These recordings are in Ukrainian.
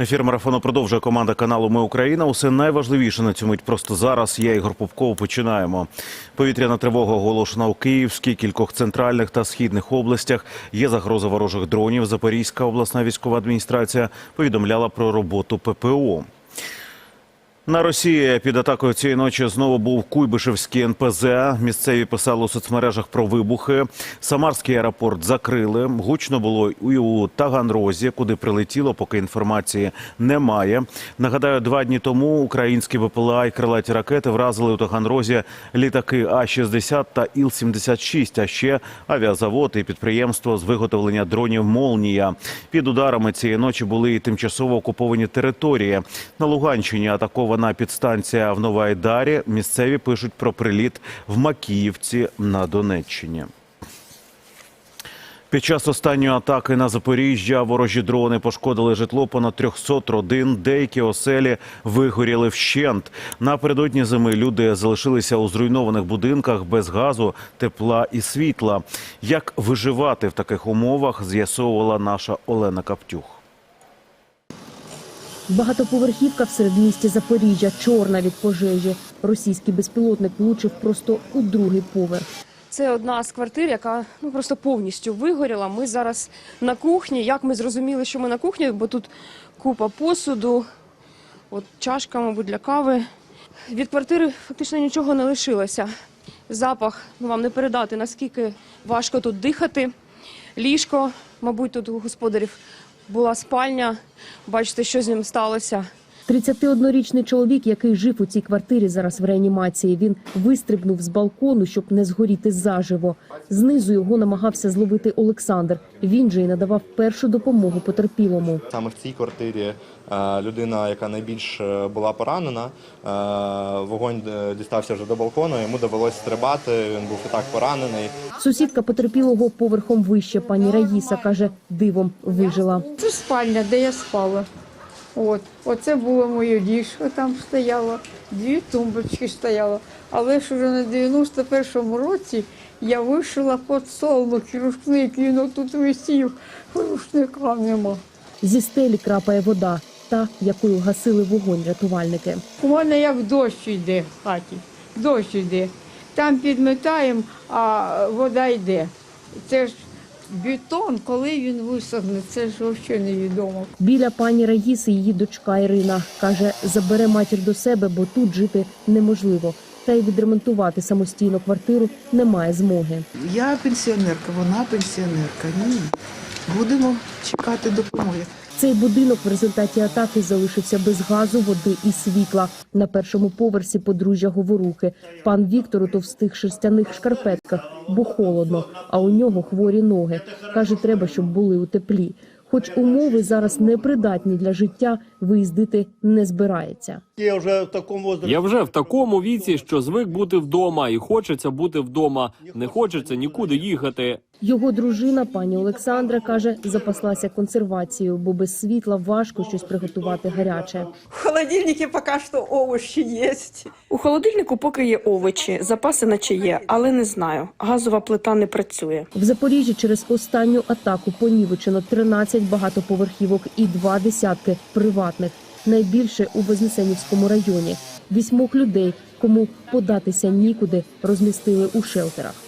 Ефір марафону продовжує команда каналу Ми Україна. Усе найважливіше на цьому мить просто зараз. Я Ігор Попков. Починаємо. Повітряна тривога оголошена у Київській, кількох центральних та східних областях. Є загроза ворожих дронів. Запорізька обласна військова адміністрація повідомляла про роботу ППО. На Росії під атакою цієї ночі знову був Куйбишевський НПЗ. Місцеві писали у соцмережах про вибухи. Самарський аеропорт закрили. Гучно було і у Таганрозі, куди прилетіло, поки інформації немає. Нагадаю, два дні тому українські БПЛА і крилаті ракети вразили у Таганрозі літаки А-60 та Іл-76, а ще авіазавод і підприємство з виготовлення дронів «Молнія». Під ударами цієї ночі були і тимчасово окуповані території. На Луганщині атакована підстанція в Новоайдарі. Місцеві пишуть про приліт в Макіївці на Донеччині. Під час останньої атаки на Запоріжжя ворожі дрони пошкодили житло понад 300 родин. Деякі оселі вигоріли вщент. Напередодні зими люди залишилися у зруйнованих будинках без газу, тепла і світла. Як виживати в таких умовах, з'ясовувала наша Олена Каптюх. Багатоповерхівка в середмісті Запоріжжя, чорна від пожежі. Російський безпілотник влучив просто у другий поверх. Це одна з квартир, яка ну просто повністю вигоріла. Ми зараз на кухні. Як ми зрозуміли, що ми на кухні, бо тут купа посуду, от чашка, мабуть, для кави. Від квартири фактично нічого не лишилося. Запах, ну вам не передати, наскільки важко тут дихати. Ліжко, мабуть, тут у господарів була спальня. Бачите, що з ним сталося. 31-річний чоловік, який жив у цій квартирі, зараз в реанімації. Він вистрибнув з балкону, щоб не згоріти заживо. Знизу його намагався зловити Олександр. Він же й надавав першу допомогу потерпілому. Саме в цій квартирі е, людина, яка найбільш е, була поранена, е, вогонь дістався вже до балкону, йому довелося стрибати, він був і так поранений. Сусідка потерпілого поверхом вище. Пані Раїса каже, дивом вижила. Це спальня, де я спала. От. Оце було моє ліжко, там стояло, дві тумбочки стояло. Але ж уже на 91-му році я вишила подсолнух, і рушник, він тут висів, рушника нема. Зі стелі крапає вода, та якою гасили вогонь рятувальники. У мене як дощ йде в хаті, дощ йде. Там підметаємо, а вода йде. Це ж бетон, коли він висохне, це ж взагалі невідомо. Біля пані Раїси її дочка Ірина каже, забере матір до себе, бо тут жити неможливо. Та й відремонтувати самостійно квартиру немає змоги. Я пенсіонерка, вона пенсіонерка. Ні. Будемо чекати допомоги. Цей будинок в результаті атаки залишився без газу, води і світла. На першому поверсі подружжя говорухи. Пан Віктор у товстих шерстяних шкарпетках, бо холодно, а у нього хворі ноги. Каже, треба, щоб були у теплі. Хоч умови зараз непридатні для життя, виїздити не збирається. Я вже в такому. Я вже в такому віці, що звик бути вдома, і хочеться бути вдома. Не хочеться нікуди їхати. Його дружина, пані Олександра, каже, запаслася консервацією, бо без світла важко щось приготувати гаряче. В холодильнике пока что овощи есть. У холодильнику поки є овочі, запаси наче є, але не знаю. Газова плита не працює. В Запоріжжі через останню атаку понівечено 13 багатоповерхівок і два десятки приватних. Найбільше у Вознесенівському районі. Вісьмох людей, кому податися нікуди, розмістили у шелтерах.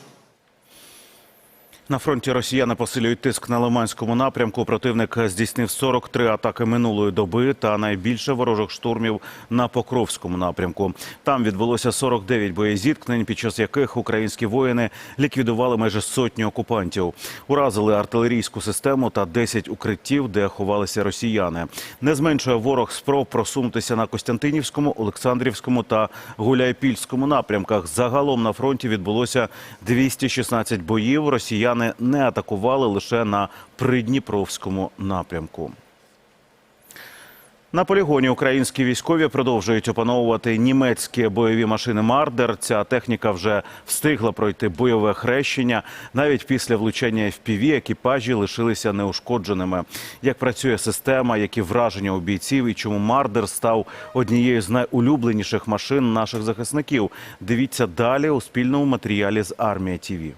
На фронті росіяни посилюють тиск на Лиманському напрямку. Противник здійснив 43 атаки минулої доби та найбільше ворожих штурмів на Покровському напрямку. Там відбулося 49 боєзіткнень, під час яких українські воїни ліквідували майже сотню окупантів. Уразили артилерійську систему та 10 укриттів, де ховалися росіяни. Не зменшує ворог спроб просунутися на Костянтинівському, Олександрівському та Гуляйпільському напрямках. Загалом на фронті відбулося 216 боїв. Росіяни не атакували лише на Придніпровському напрямку. На полігоні українські військові продовжують опановувати німецькі бойові машини Мардер. Ця техніка вже встигла пройти бойове хрещення. Навіть після влучання FPV екіпажі лишилися неушкодженими. Як працює система, які враження у бійців і чому Мардер став однією з найулюбленіших машин наших захисників? Дивіться далі у спільному матеріалі з армія ТІВІ.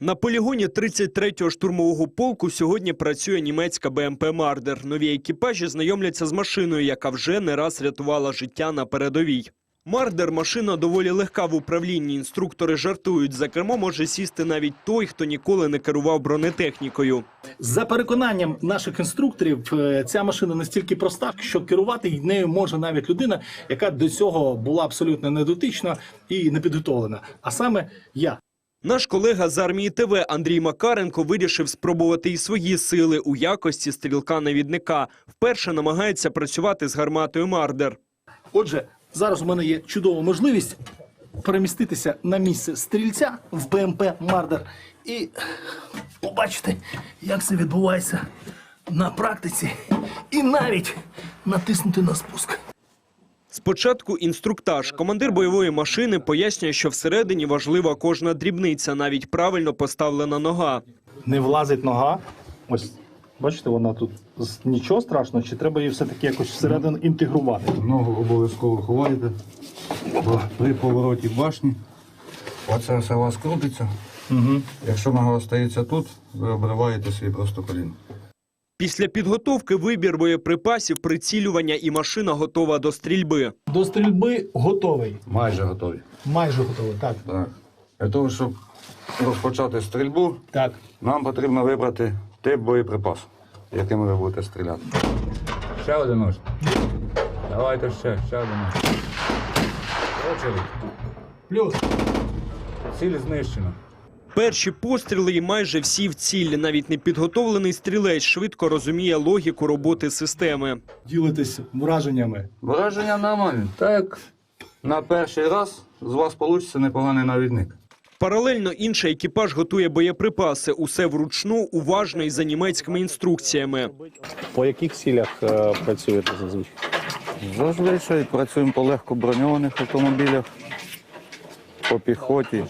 На полігоні 33-го штурмового полку сьогодні працює німецька БМП Мардер. Нові екіпажі знайомляться з машиною, яка вже не раз рятувала життя на передовій. Мардер машина доволі легка в управлінні. Інструктори жартують. За кермо може сісти навіть той, хто ніколи не керував бронетехнікою. За переконанням наших інструкторів, е, ця машина настільки проста, що керувати нею може навіть людина, яка до цього була абсолютно недотична і не підготовлена. А саме я. Наш колега з армії ТВ Андрій Макаренко вирішив спробувати і свої сили у якості стрілка-навідника. Вперше намагається працювати з гарматою Мардер. Отже, зараз у мене є чудова можливість переміститися на місце стрільця в БМП Мардер і побачити, як це відбувається на практиці, і навіть натиснути на спуск. Спочатку інструктаж. Командир бойової машини пояснює, що всередині важлива кожна дрібниця, навіть правильно поставлена нога. Не влазить нога. Ось бачите, вона тут з- нічого страшного, чи треба її все-таки якось всередину інтегрувати? Ногу обов'язково ховаєте бо при повороті башні. Оце все у вас крутиться. Угу. Якщо нога остається тут, ви обриваєте свій просто коліно. Після підготовки вибір боєприпасів, прицілювання і машина готова до стрільби. До стрільби готовий. Майже готові. Майже готовий. Так. Так. Для того, щоб розпочати стрільбу, Так. нам потрібно вибрати тип боєприпасу, яким ви будете стріляти. Ще один нож. Давайте ще, ще один нож. Очередь. Плюс. Ціль знищена. Перші постріли і майже всі в цілі. Навіть непідготовлений стрілець швидко розуміє логіку роботи системи. Ділитись враженнями. Враження нормальне. Так, на перший раз з вас вийде непоганий навідник. Паралельно інший екіпаж готує боєприпаси. Усе вручну, уважно і за німецькими інструкціями. По яких цілях е, працюєте зазвичай? Зазвичай працюємо по легко броньованих автомобілях, по піхоті,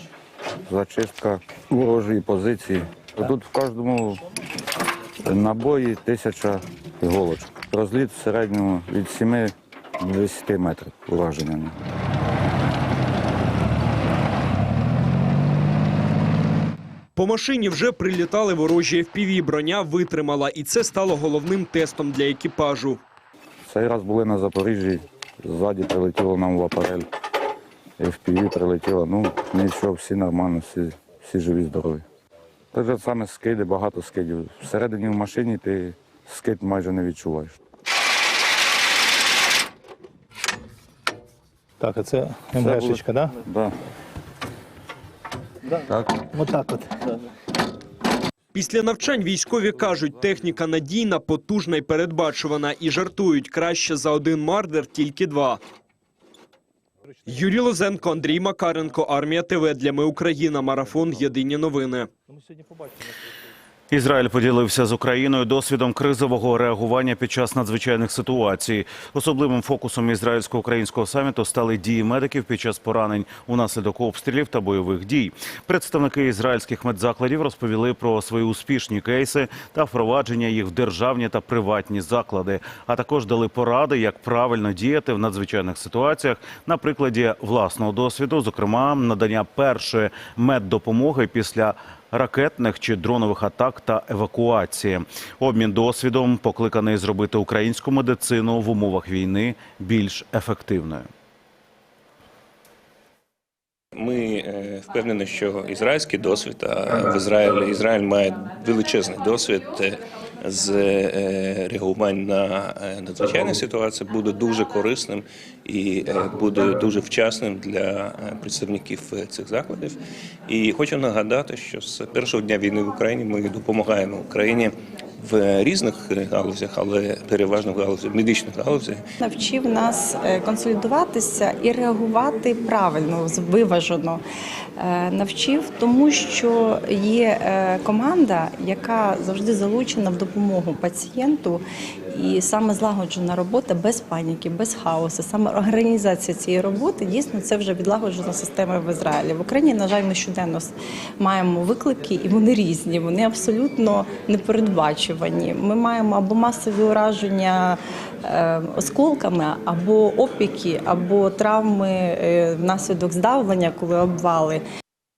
зачистка ворожої позиції. Тут в кожному набої тисяча іголочок. Розліт в середньому від 7 до 10 метрів ураження. По машині вже прилітали ворожі FPV. Броня витримала, і це стало головним тестом для екіпажу. Цей раз були на Запоріжжі, ззаді прилетіло нам в апарель. FPV прилетіло, ну нічого, всі нормально, всі, всі живі, здорові. Те ж саме скиди, багато скидів. Всередині в машині ти скид майже не відчуваєш. Так, а це МГшечка, да? Да. Так. Отак от. Після навчань військові кажуть, техніка надійна, потужна і передбачувана. І жартують краще за один мардер, тільки два. Юрій Лозенко, Андрій Макаренко, Армія ТВ для Ми Україна. Марафон. Єдині новини. Ізраїль поділився з Україною досвідом кризового реагування під час надзвичайних ситуацій. Особливим фокусом ізраїльсько-українського саміту стали дії медиків під час поранень унаслідок обстрілів та бойових дій. Представники ізраїльських медзакладів розповіли про свої успішні кейси та впровадження їх в державні та приватні заклади, а також дали поради, як правильно діяти в надзвичайних ситуаціях на прикладі власного досвіду, зокрема надання першої меддопомоги після ракетних чи дронових атак та евакуації. Обмін досвідом покликаний зробити українську медицину в умовах війни більш ефективною. Ми е, впевнені, що ізраїльський досвід а в Ізраїлі Ізраїль має величезний досвід е, з е, реагувань на надзвичайну ситуації буде дуже корисним і е, буде дуже вчасним для е, представників е, цих закладів. І хочу нагадати, що з першого дня війни в Україні ми допомагаємо Україні в різних галузях, але переважно в галузі медичних галузях. Навчив нас е, консолідуватися і реагувати правильно, виважено. Е, Навчив тому, що є е, команда, яка завжди залучена в допомогу пацієнту, і саме злагоджена робота без паніки, без хаосу, саме організація цієї роботи дійсно це вже відлагоджена система в Ізраїлі. В Україні, на жаль, ми щоденно маємо виклики, і вони різні, вони абсолютно непередбачувані. Ми маємо або масові ураження е, осколками, або опіки, або травми е, внаслідок здавлення, коли обвали.